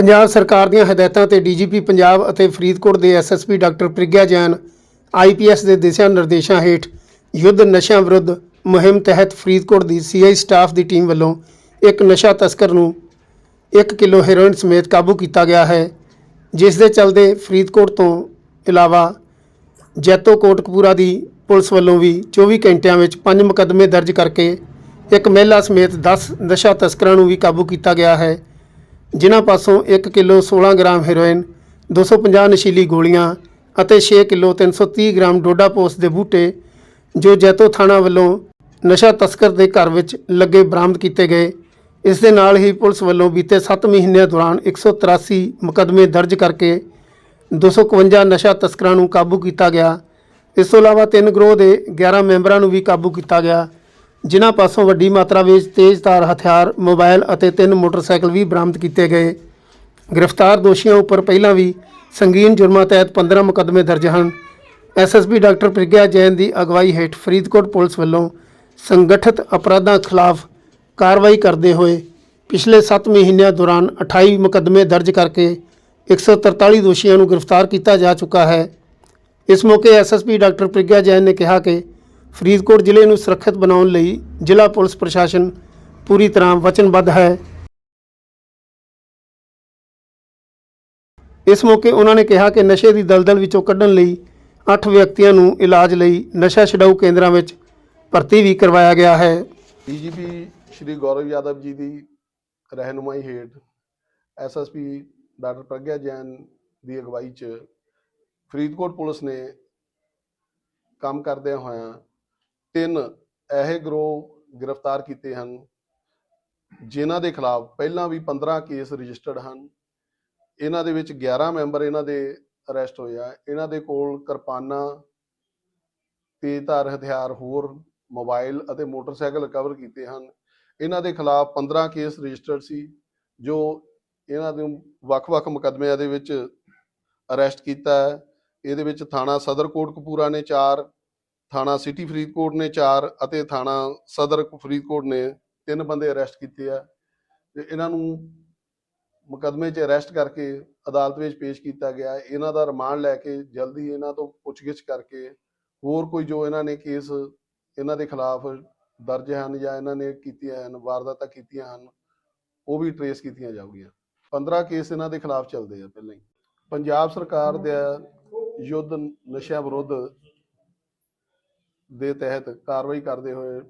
ਪੰਜਾਬ ਸਰਕਾਰ ਦੀਆਂ ਹਦਾਇਤਾਂ ਤੇ ਡੀਜੀਪੀ ਪੰਜਾਬ ਅਤੇ ਫਰੀਦਕੋਟ ਦੇ SSP doctor Pragya Jain IPS ਦੇ ਦਿਸ਼ਾ ਨਿਰਦੇਸ਼ਾਂ ਹੇਠ ਯੁੱਧ ਨਸ਼ਿਆਂ ਵਿਰੁੱਧ ਮੁਹਿੰਮ ਤਹਿਤ ਫਰੀਦਕੋਟ ਦੀ ਸੀਆਈ ਸਟਾਫ ਦੀ ਟੀਮ ਵੱਲੋਂ ਇੱਕ ਨਸ਼ਾ ਤਸਕਰ ਨੂੰ 1 ਕਿਲੋ ਹੈਰੋਇਨ ਸਮੇਤ ਕਾਬੂ ਕੀਤਾ ਗਿਆ ਹੈ, ਜਿਸ ਦੇ ਚਲਦੇ ਫਰੀਦਕੋਟ ਤੋਂ ਇਲਾਵਾ ਜੈਤੋ ਕੋਟਕਪੂਰਾ ਦੀ ਪੁਲਿਸ ਵੱਲੋਂ ਵੀ 24 ਘੰਟਿਆਂ ਵਿੱਚ 5 ਮੁਕੱਦਮੇ ਦਰਜ ਕਰਕੇ ਇੱਕ ਮਹਿਲਾ ਸਮੇਤ 10 ਨਸ਼ਾ ਤਸਕਰਾਂ ਨੂੰ ਵੀ ਕਾਬੂ ਕੀਤਾ ਗਿਆ ਹੈ। ਜਿਨ੍ਹਾਂ ਪਾਸੋਂ 1 ਕਿਲੋ 16 ਗ੍ਰਾਮ ਹੈਰੋਇਨ 250 ਨਸ਼ੀਲੀ ਗੋਲੀਆਂ ਅਤੇ 6 ਕਿਲੋ 330 ਗ੍ਰਾਮ ਡੋਡਾ ਪੋਸਟ ਦੇ ਬੂਟੇ, ਜੋ ਜੈਤੋ ਥਾਣਾ ਵੱਲੋਂ ਨਸ਼ਾ ਤਸਕਰ ਦੇ ਘਰ ਵਿੱਚ ਲੱਗੇ ਬਰਾਮਦ ਕੀਤੇ ਗਏ। ਇਸ ਦੇ ਨਾਲ ਹੀ ਪੁਲਿਸ ਵੱਲੋਂ ਬੀਤੇ 7 ਮਹੀਨਿਆਂ ਦੌਰਾਨ 183 ਮੁਕੱਦਮੇ ਦਰਜ ਕਰਕੇ 251 ਨਸ਼ਾ ਤਸਕਰਾਂ ਨੂੰ ਕਾਬੂ ਕੀਤਾ ਗਿਆ। ਇਸ ਤੋਂ ਇਲਾਵਾ ਤਿੰਨ ਗਰੋਹ ਦੇ 11 ਮੈਂਬਰਾਂ ਨੂੰ ਵੀ ਕਾਬੂ ਕੀਤਾ ਗਿਆ। ਜਿਨ੍ਹਾਂ ਪਾਸੋਂ ਵੱਡੀ ਮਾਤਰਾ ਵਿੱਚ ਤੇਜ਼ਧਾਰ ਹਥਿਆਰ, ਮੋਬਾਈਲ ਅਤੇ ਤਿੰਨ ਮੋਟਰਸਾਈਕਲ ਵੀ ਬਰਾਮਦ ਕੀਤੇ ਗਏ। ਗ੍ਰਿਫਤਾਰ ਦੋਸ਼ੀਆਂ ਉੱਪਰ ਪਹਿਲਾਂ ਵੀ ਸੰਗੀਨ ਜੁਰਮਾਂ ਤਹਿਤ 15 ਮੁਕੱਦਮੇ ਦਰਜ ਹਨ। ਐਸਐਸਪੀ ਡਾਕਟਰ ਪ੍ਰਗਿਆ ਜੈਨ ਦੀ ਅਗਵਾਈ ਹੇਠ ਫਰੀਦਕੋਟ ਪੁਲਿਸ ਵੱਲੋਂ ਸੰਗਠਿਤ ਅਪਰਾਧਾਂ ਖਿਲਾਫ ਕਾਰਵਾਈ ਕਰਦੇ ਹੋਏ ਪਿਛਲੇ 7 ਮਹੀਨਿਆਂ ਦੌਰਾਨ 28 ਮੁਕੱਦਮੇ ਦਰਜ ਕਰਕੇ 143 ਦੋਸ਼ੀਆਂ ਨੂੰ ਗ੍ਰਿਫਤਾਰ ਕੀਤਾ ਜਾ ਚੁੱਕਾ ਹੈ। ਇਸ ਮੌਕੇ ਐਸਐਸਪੀ ਡਾਕਟਰ ਪ੍ਰਗਿਆ ਜੈਨ ਨੇ ਕਿਹਾ ਕਿ ਫਰੀਦਕੋਟ ਜ਼ਿਲ੍ਹੇ ਨੂੰ ਸੁਰੱਖਿਅਤ ਬਣਾਉਣ ਲਈ ਜ਼ਿਲ੍ਹਾ ਪੁਲਿਸ ਪ੍ਰਸ਼ਾਸਨ ਪੂਰੀ ਤਰ੍ਹਾਂ ਵਚਨਬੱਧ ਹੈ। ਇਸ ਮੌਕੇ ਉਹਨਾਂ ਨੇ ਕਿਹਾ ਕਿ ਨਸ਼ੇ ਦੀ ਦਲਦਲ ਵਿੱਚੋਂ ਕੱਢਣ ਲਈ 8 ਵਿਅਕਤੀਆਂ ਨੂੰ ਇਲਾਜ ਲਈ ਨਸ਼ਾ ਛਡਾਊ ਕੇਂਦਰਾਂ ਵਿੱਚ ਭਰਤੀ ਵੀ ਕਰਵਾਇਆ ਗਿਆ ਹੈ। ਡੀਜੀਪੀ ਸ਼੍ਰੀ ਗੌਰਵ ਯਾਦਵ ਜੀ ਦੀ ਰਹਿਨੁਮਾਈ ਹੇਠ ਐਸਐਸਪੀ ਡਾਕਟਰ ਪ੍ਰਗਿਆ ਜੈਨ ਦੀ ਅਗਵਾਈ 'ਚ ਫਰੀਦਕੋਟ ਪੁਲਿਸ ਨੇ ਕੰਮ ਕਰਦਿਆਂ ਹੋਇਆਂ ਤਿੰਨ ਇਹ ਗਰੋਹ ਗ੍ਰਿਫਤਾਰ ਕੀਤੇ ਹਨ, ਜਿਨ੍ਹਾਂ ਦੇ ਖਿਲਾਫ ਪਹਿਲਾਂ ਵੀ 15 ਕੇਸ ਰਜਿਸਟਰਡ ਹਨ। ਇਹਨਾਂ ਦੇ ਵਿੱਚ 11 ਮੈਂਬਰ ਇਹਨਾਂ ਦੇ ਅਰੈਸਟ ਹੋਏ ਆ। ਇਹਨਾਂ ਦੇ ਕੋਲ ਕਿਰਪਾਨਾਂ ਤੇਜ਼ਧਾਰ ਹਥਿਆਰ ਹੋਰ ਮੋਬਾਈਲ ਅਤੇ ਮੋਟਰਸਾਈਕਲ ਰਿਕਵਰ ਕੀਤੇ ਹਨ। ਇਹਨਾਂ ਦੇ ਖਿਲਾਫ 15 ਕੇਸ ਰਜਿਸਟਰਡ ਸੀ, ਜੋ ਇਹਨਾਂ ਨੂੰ ਵੱਖ-ਵੱਖ ਮੁਕੱਦਮਿਆਂ ਦੇ ਵਿੱਚ ਅਰੈਸਟ ਕੀਤਾ ਹੈ। ਇਹਦੇ ਵਿੱਚ ਥਾਣਾ ਸਦਰ ਕੋਟਕਪੂਰਾ ਨੇ 4 ਥਾਣਾ ਸਿਟੀ ਫਰੀਦਕੋਟ ਨੇ 4 ਅਤੇ ਥਾਣਾ ਸਦਰ ਫਰੀਦਕੋਟ ਨੇ ਤਿੰਨ ਬੰਦੇ ਅਰੈਸਟ ਕੀਤੇ ਆ ਤੇ ਇਹਨਾਂ ਨੂੰ ਮੁਕੱਦਮੇ 'ਚ ਅਰੈਸਟ ਕਰਕੇ ਅਦਾਲਤ ਵਿੱਚ ਪੇਸ਼ ਕੀਤਾ ਗਿਆ। ਇਹਨਾਂ ਦਾ ਰਿਮਾਂਡ ਲੈ ਕੇ ਜਲਦੀ ਇਹਨਾਂ ਤੋਂ ਪੁੱਛਗਿੱਛ ਕਰਕੇ ਹੋਰ ਕੋਈ ਜੋ ਇਹਨਾਂ ਨੇ ਕੇਸ ਇਹਨਾਂ ਦੇ ਖਿਲਾਫ ਦਰਜ ਹਨ ਜਾਂ ਇਹਨਾਂ ਨੇ ਕੀਤੀਆਂ ਹਨ ਵਾਰਦਾਤਾਂ ਕੀਤੀਆਂ ਹਨ ਉਹ ਵੀ ਟਰੇਸ ਕੀਤੀਆਂ ਜਾਊਗੀਆਂ। 15 ਕੇਸ ਇਹਨਾਂ ਦੇ ਖਿਲਾਫ ਚੱਲਦੇ ਆ ਪਹਿਲਾਂ ਹੀ। ਪੰਜਾਬ ਸਰਕਾਰ ਦੇ ਯੁੱਧ ਨਸ਼ਿਆਂ ਵਿਰੁੱਧ ਦੇ ਤਹਿਤ ਕਾਰਵਾਈ ਕਰਦੇ ਹੋਏ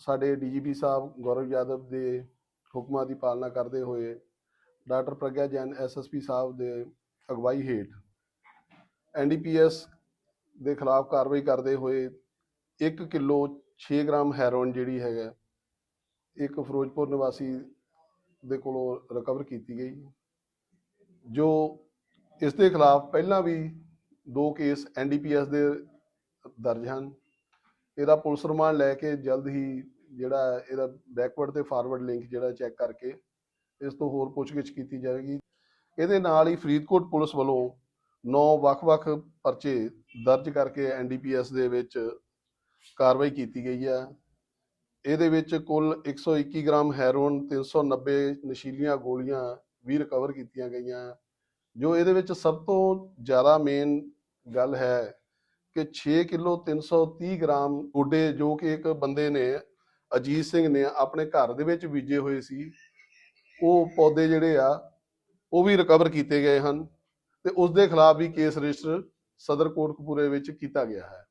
ਸਾਡੇ ਡੀਜੀਪੀ ਸਾਹਿਬ ਗੌਰਵ ਯਾਦਵ ਦੇ ਹੁਕਮਾਂ ਦੀ ਪਾਲਣਾ ਕਰਦੇ ਹੋਏ ਡਾਕਟਰ ਪ੍ਰਗਿਆ ਜੈਨ ਐਸਐਸਪੀ ਸਾਹਿਬ ਦੇ ਅਗਵਾਈ ਹੇਠ ਐਨਡੀਪੀਐਸ ਦੇ ਖਿਲਾਫ ਕਾਰਵਾਈ ਕਰਦੇ ਹੋਏ 1 ਕਿਲੋ 6 ਗ੍ਰਾਮ ਹੈਰੋਇਨ ਜਿਹੜੀ ਹੈਗਾ ਇੱਕ ਫਿਰੋਜ਼ਪੁਰ ਨਿਵਾਸੀ ਦੇ ਕੋਲੋਂ ਰਿਕਵਰ ਕੀਤੀ ਗਈ, ਜੋ ਇਸ ਦੇ ਖਿਲਾਫ ਪਹਿਲਾਂ ਵੀ ਦੋ ਕੇਸ ਐਨਡੀਪੀਐਸ ਦੇ ਦਰਜ ਹਨ। ਇਹਦਾ ਪੁਲਿਸ ਰਿਮਾਂਡ ਲੈ ਕੇ ਜਲਦ ਹੀ ਜਿਹੜਾ ਇਹਦਾ ਬੈਕਵਰਡ ਤੇ ਫਾਰਵਰਡ ਲਿੰਕ ਜਿਹੜਾ ਚੈੱਕ ਕਰਕੇ ਇਸ ਤੋਂ ਹੋਰ ਪੁੱਛਗਿੱਛ ਕੀਤੀ ਜਾਵੇਗੀ। ਇਹਦੇ ਨਾਲ ਹੀ ਫਰੀਦਕੋਟ ਪੁਲਿਸ ਵੱਲੋਂ 9 ਵੱਖ-ਵੱਖ ਪਰਚੇ ਦਰਜ ਕਰਕੇ ਐਨਡੀਪੀਐਸ ਦੇ ਵਿੱਚ ਕਾਰਵਾਈ ਕੀਤੀ ਗਈ ਹੈ। ਇਹਦੇ ਵਿੱਚ ਕੁੱਲ 121 ਗ੍ਰਾਮ ਹੈਰੋਇਨ 390 ਨਸ਼ੀਲੀਆਂ ਗੋਲੀਆਂ ਵੀ ਰਿਕਵਰ ਕੀਤੀਆਂ ਗਈਆਂ। ਜੋ ਇਹਦੇ ਵਿੱਚ ਸਭ ਤੋਂ ਜ਼ਿਆਦਾ ਮੇਨ ਗੱਲ ਹੈ ਕਿ 6 ਕਿਲੋ 330 ਗ੍ਰਾਮ ਗੋਡੇ ਜੋ ਕਿ ਇੱਕ ਬੰਦੇ ਨੇ, ਅਜੀਤ ਸਿੰਘ ਨੇ ਆਪਣੇ ਘਰ ਦੇ ਵਿੱਚ ਬੀਜੇ ਹੋਏ ਸੀ, ਉਹ ਪੌਦੇ ਜਿਹੜੇ ਆ, ਉਹ ਵੀ ਰਿਕਵਰ ਕੀਤੇ ਗਏ ਹਨ ਤੇ ਉਸ ਦੇ ਖਿਲਾਫ ਵੀ ਕੇਸ ਰਜਿਸਟਰ ਸਦਰ ਕੋਟਕਪੂਰੇ ਵਿੱਚ ਕੀਤਾ ਗਿਆ ਹੈ।